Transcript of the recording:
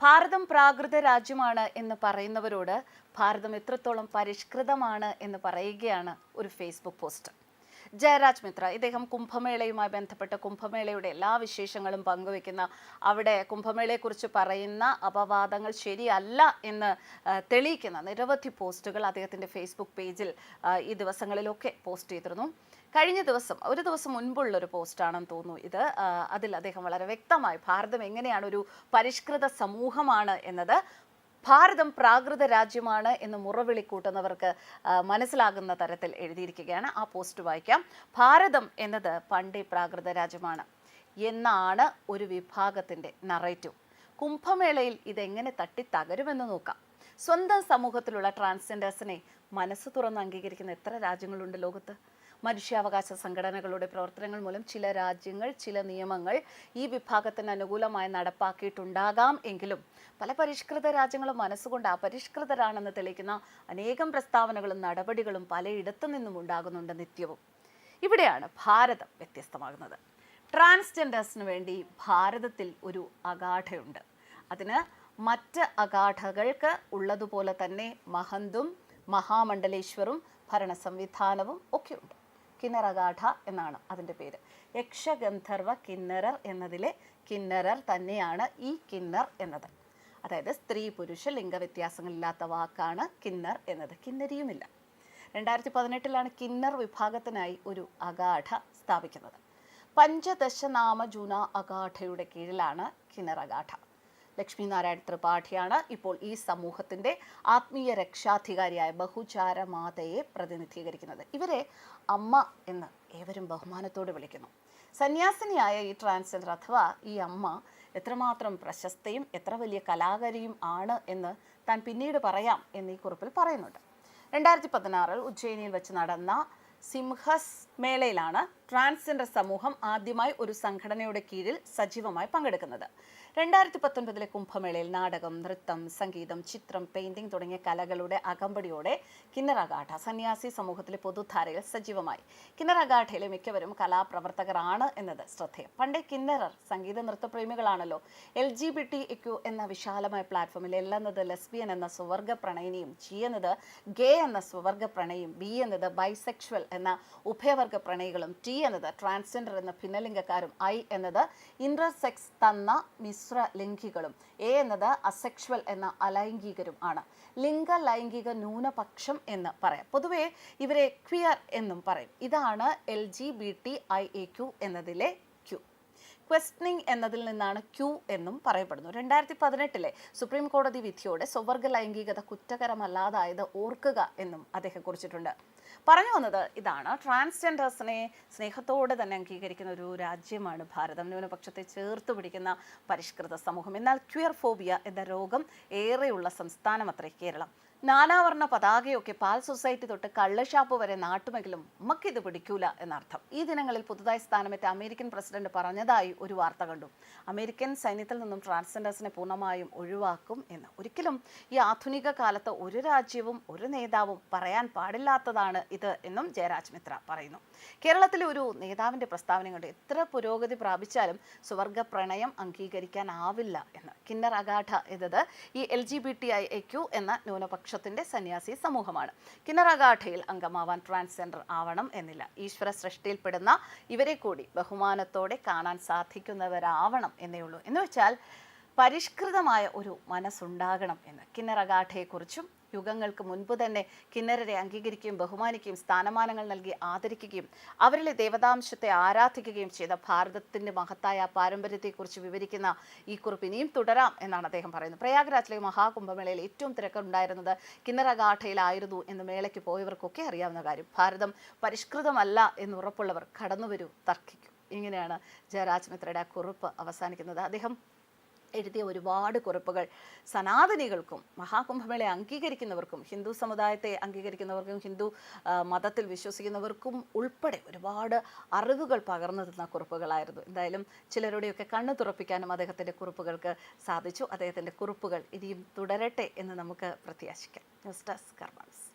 ഭാരതം പ്രാകൃത രാജ്യമാണ് എന്ന് പറയുന്നവരോട് ഭാരതം എത്രത്തോളം പരിഷ്കൃതമാണ് എന്ന് പറയുകയാണ് ഒരു ഫേസ്ബുക്ക് പോസ്റ്റ് ജയരാജ് മിത്ര ഇദ്ദേഹം കുംഭമേളയുമായി ബന്ധപ്പെട്ട കുംഭമേളയുടെ എല്ലാ വിശേഷങ്ങളും പങ്കുവെക്കുന്ന അവിടെ കുംഭമേളയെക്കുറിച്ച് പറയുന്ന അപവാദങ്ങൾ ശരിയല്ല എന്ന് തെളിയിക്കുന്ന നിരവധി പോസ്റ്റുകൾ അദ്ദേഹത്തിന്റെ ഫേസ്ബുക്ക് പേജിൽ ഈ ദിവസങ്ങളിലൊക്കെ പോസ്റ്റ് ചെയ്തിരുന്നു. കഴിഞ്ഞ ദിവസം ഒരു ദിവസം മുൻപുള്ളൊരു പോസ്റ്റാണെന്ന് തോന്നുന്നു ഇത്. അതിൽ അദ്ദേഹം വളരെ വ്യക്തമായി ഭാരതം എങ്ങനെയാണ് ഒരു പരിഷ്കൃത സമൂഹമാണ് എന്നത് ഭാരതം പ്രാകൃത രാജ്യമാണ് എന്ന് മുറവിളി കൂട്ടുന്നവർക്ക് മനസ്സിലാകുന്ന തരത്തിൽ എഴുതിയിരിക്കുകയാണ്. ആ പോസ്റ്റ് വായിക്കാം. ഭാരതം എന്നത് പണ്ടേ പ്രാകൃത രാജ്യമാണ് എന്നാണ് ഒരു വിഭാഗത്തിന്റെ നറേറ്റീവ് കുംഭമേളയിൽ ഇതെങ്ങനെ തട്ടിത്തകരുമെന്ന് നോക്കാം. സ്വന്തം സമൂഹത്തിലുള്ള ട്രാൻസ്ജെൻഡേഴ്സിനെ മനസ്സ് തുറന്ന് അംഗീകരിക്കുന്ന എത്ര രാജ്യങ്ങളുണ്ട് ലോകത്ത്? മനുഷ്യാവകാശ സംഘടനകളുടെ പ്രവർത്തനങ്ങൾ മൂലം ചില രാജ്യങ്ങൾ ചില നിയമങ്ങൾ ഈ വിഭാഗത്തിന് അനുകൂലമായി നടപ്പാക്കിയിട്ടുണ്ടാകാം എങ്കിലും പല പരിഷ്കൃത രാജ്യങ്ങളും മനസ്സുകൊണ്ട് അപരിഷ്കൃതരാണെന്ന് തെളിയിക്കുന്ന അനേകം പ്രസ്താവനകളും നടപടികളും പലയിടത്തു നിന്നും ഉണ്ടാകുന്നുണ്ട് നിത്യവും. ഇവിടെയാണ് ഭാരതം വ്യത്യസ്തമാകുന്നത്. ട്രാൻസ്ജെൻഡേഴ്സിന് വേണ്ടി ഭാരതത്തിൽ ഒരു അഗാഠയുണ്ട് അതിന് മറ്റ് അഗാഠകൾക്ക് ഉള്ളതുപോലെ തന്നെ മഹന്തും മഹാമണ്ഡലേശ്വറും ഭരണ സംവിധാനവും ഒക്കെയുണ്ട്. കിന്നറഗാഠ എന്നാണ് അതിന്റെ പേര്. യക്ഷഗന്ധർവ കിന്നരർ എന്നതിലെ കിന്നരർ തന്നെയാണ് ഈ കിന്നർ എന്നത്. അതായത് സ്ത്രീ പുരുഷ ലിംഗവ്യത്യാസങ്ങളില്ലാത്ത വാക്കാണ് കിന്നർ എന്നത്. കിന്നരിയുമില്ല. രണ്ടായിരത്തി പതിനെട്ടിലാണ് കിന്നർ വിഭാഗത്തിനായി ഒരു അഗാഠ സ്ഥാപിക്കുന്നത്. പഞ്ചദശനാമ ജൂന അഗാഠയുടെ കീഴിലാണ് കിന്നർ അഗാഠ ലക്ഷ്മി നാരായണ ത്രിപാഠിയാണ് ഇപ്പോൾ ഈ സമൂഹത്തിന്റെ ആത്മീയ രക്ഷാധികാരിയായ ബഹുചാര മാതയെ പ്രതിനിധീകരിക്കുന്നത്. ഇവരെ അമ്മ എന്ന് ഏവരും ബഹുമാനത്തോട് വിളിക്കുന്നു. സന്യാസിനിയായ ഈ ട്രാൻസ്ജെൻഡർ അഥവാ ഈ അമ്മ എത്രമാത്രം പ്രശസ്തയും എത്ര വലിയ കലാകാരിയും ആണ് എന്ന് താൻ പിന്നീട് പറയാം എന്ന് ഈ കുറിപ്പിൽ പറയുന്നുണ്ട്. രണ്ടായിരത്തി പതിനാറിൽ ഉജ്ജയിനിയിൽ വെച്ച് നടന്ന സിംഹസ് മേളയിലാണ് ട്രാൻസ്ജെൻഡർ സമൂഹം ആദ്യമായി ഒരു സംഘടനയുടെ കീഴിൽ സജീവമായി പങ്കെടുക്കുന്നത്. രണ്ടായിരത്തി പത്തൊൻപതിലെ കുംഭമേളയിൽ നാടകം നൃത്തം സംഗീതം ചിത്രം പെയിന്റിംഗ് തുടങ്ങിയ കലകളുടെ അകമ്പടിയോടെ കിന്നറഗാഠ സന്യാസി സമൂഹത്തിലെ പൊതുധാരയിൽ സജീവമായി. കിന്നറഗാഠയിലെ മിക്കവരും കലാപ്രവർത്തകരാണ് എന്നത് ശ്രദ്ധേയം. പണ്ടേ കിന്നറർ സംഗീത നൃത്തപ്രേമികളാണല്ലോ L G B T A Q എന്ന വിശാലമായ പ്ലാറ്റ്ഫോമിൽ എൽ എന്നത് ലെസ്ബിയൻ എന്ന സുവർഗ പ്രണയിനിയും ജി എന്നത് ഗേ എന്ന സുവർഗ പ്രണയും ബി എന്നത് ബൈസെക്ഷുവൽ എന്ന ഉഭയവർഗ പ്രണയികളും ടി എന്നത് ട്രാൻസ്ജെൻഡർ എന്ന ഭിന്നലിംഗക്കാരും ഐ എന്നത് ഇന്റർസെക്സ് തന്ന മിശ്ര ലിംഗികളും എ എന്നത് അസെക്ഷൽ എന്ന അലൈംഗികരും ആണ്. ലിംഗ ലൈംഗിക ന്യൂനപക്ഷം എന്ന് പറയാം. പൊതുവേ ഇവരെ ക്വിയർ എന്നും പറയും. ഇതാണ് L G B T I A Q എന്നതിലെ ക്വസ്റ്റനിങ് എന്നതിൽ നിന്നാണ് ക്യൂ എന്നും പറയപ്പെടുന്നു. രണ്ടായിരത്തി പതിനെട്ടിലെ സുപ്രീം കോടതി വിധിയോടെ സ്വവർഗ ലൈംഗികത കുറ്റകരമല്ലാതായത് ഓർക്കുക എന്നും അദ്ദേഹം കുറിച്ചിട്ടുണ്ട്. പറഞ്ഞു വന്നത് ഇതാണ്. ട്രാൻസ്ജെൻഡേഴ്സിനെ സ്നേഹത്തോടെ തന്നെ അംഗീകരിക്കുന്ന ഒരു രാജ്യമാണ് ഭാരതം. ന്യൂനപക്ഷത്തെ ചേർത്ത് പിടിക്കുന്ന പരിഷ്കൃത സമൂഹം. എന്നാൽ ക്വിയർ ഫോബിയ എന്ന രോഗം ഏറെയുള്ള സംസ്ഥാനം അത്രേ കേരളം. നാനാവർണ പതാകയൊക്കെ പാൽ സൊസൈറ്റി തൊട്ട് കള്ളഷാപ്പ് വരെ നാട്ടുമെങ്കിലും നമുക്കിത് പിടിക്കൂല എന്നർത്ഥം. ഈ ദിനങ്ങളിൽ പുതുതായി സ്ഥാനമേറ്റ അമേരിക്കൻ പ്രസിഡന്റ് പറഞ്ഞതായി ഒരു വാർത്ത കണ്ടു. അമേരിക്കൻ സൈന്യത്തിൽ നിന്നും ട്രാൻസ്ജെൻഡേഴ്സിനെ പൂർണമായും ഒഴിവാക്കും എന്ന്. ഒരിക്കലും ഈ ആധുനിക കാലത്ത് ഒരു രാജ്യവും ഒരു നേതാവും പറയാൻ പാടില്ലാത്തതാണ് ഇത് എന്നും ജയരാജ് മിത്ര പറയുന്നു. കേരളത്തിലെ ഒരു നേതാവിന്റെ പ്രസ്താവനകളുടെ എത്ര പുരോഗതി പ്രാപിച്ചാലും സുവർഗ പ്രണയം അംഗീകരിക്കാനാവില്ല എന്ന്. കിന്നർ അഗാഠ എന്നത് ഈ L G B T I A Q എന്ന എന്ന ന്യൂനപക്ഷത്തിന്റെ സന്യാസി സമൂഹമാണ്. കിണറകാഠയിൽ അംഗമാവാൻ ട്രാൻസ്ജെൻഡർ ആവണം എന്നില്ല. ഈശ്വര സൃഷ്ടിയിൽപ്പെടുന്ന ഇവരെ കൂടി ബഹുമാനത്തോടെ കാണാൻ സാധിക്കുന്നവരാവണം എന്നേ ഉള്ളൂ. എന്ന് വെച്ചാൽ പരിഷ്കൃതമായ ഒരു മനസ്സുണ്ടാകണം എന്ന്. കിന്നറഗാഠയെക്കുറിച്ചും യുഗങ്ങൾക്ക് മുൻപ് തന്നെ കിന്നരരെ അംഗീകരിക്കുകയും ബഹുമാനിക്കുകയും സ്ഥാനമാനങ്ങൾ നൽകി ആദരിക്കുകയും അവരിലെ ദേവതാംശത്തെ ആരാധിക്കുകയും ചെയ്ത ഭാരതത്തിന്റെ മഹത്തായ പാരമ്പര്യത്തെക്കുറിച്ച് വിവരിക്കുന്ന ഈ കുറിപ്പ് ഇനിയും തുടരാം എന്നാണ് അദ്ദേഹം പറയുന്നത്. പ്രയാഗ്രാജിലെ മഹാകുംഭമേളയിൽ ഏറ്റവും തിരക്കുണ്ടായിരുന്നത് കിന്നരഗാഠയിലായിരുന്നു എന്ന് മേളയ്ക്ക് പോയവർക്കൊക്കെ അറിയാവുന്ന കാര്യം. ഭാരതം പരിഷ്കൃതമല്ല എന്ന് ഉറപ്പുള്ളവർ കടന്നുവരൂ തർക്കിക്കും. ഇങ്ങനെയാണ് ജയരാജ് മിത്രയുടെ കുറിപ്പ് അവസാനിക്കുന്നത്. അദ്ദേഹം എഴുതിയ ഒരുപാട് കുറിപ്പുകൾ. സനാതനികൾക്കും മഹാകുംഭമേളയെ അംഗീകരിക്കുന്നവർക്കും ഹിന്ദു സമുദായത്തെ അംഗീകരിക്കുന്നവർക്കും ഹിന്ദു മതത്തിൽ വിശ്വസിക്കുന്നവർക്കും ഉൾപ്പെടെ ഒരുപാട് അറിവുകൾ പകർന്നു തന്ന കുറിപ്പുകളായിരുന്നു. എന്തായാലും ചിലരുടെയൊക്കെ കണ്ണു തുറപ്പിക്കാനും അദ്ദേഹത്തിന്റെ കുറിപ്പുകൾക്ക് സാധിച്ചു. അദ്ദേഹത്തിന്റെ കുറിപ്പുകൾ ഇനിയും തുടരട്ടെ എന്ന് നമുക്ക് പ്രത്യാശിക്കാം. News desk കർമാൻസ്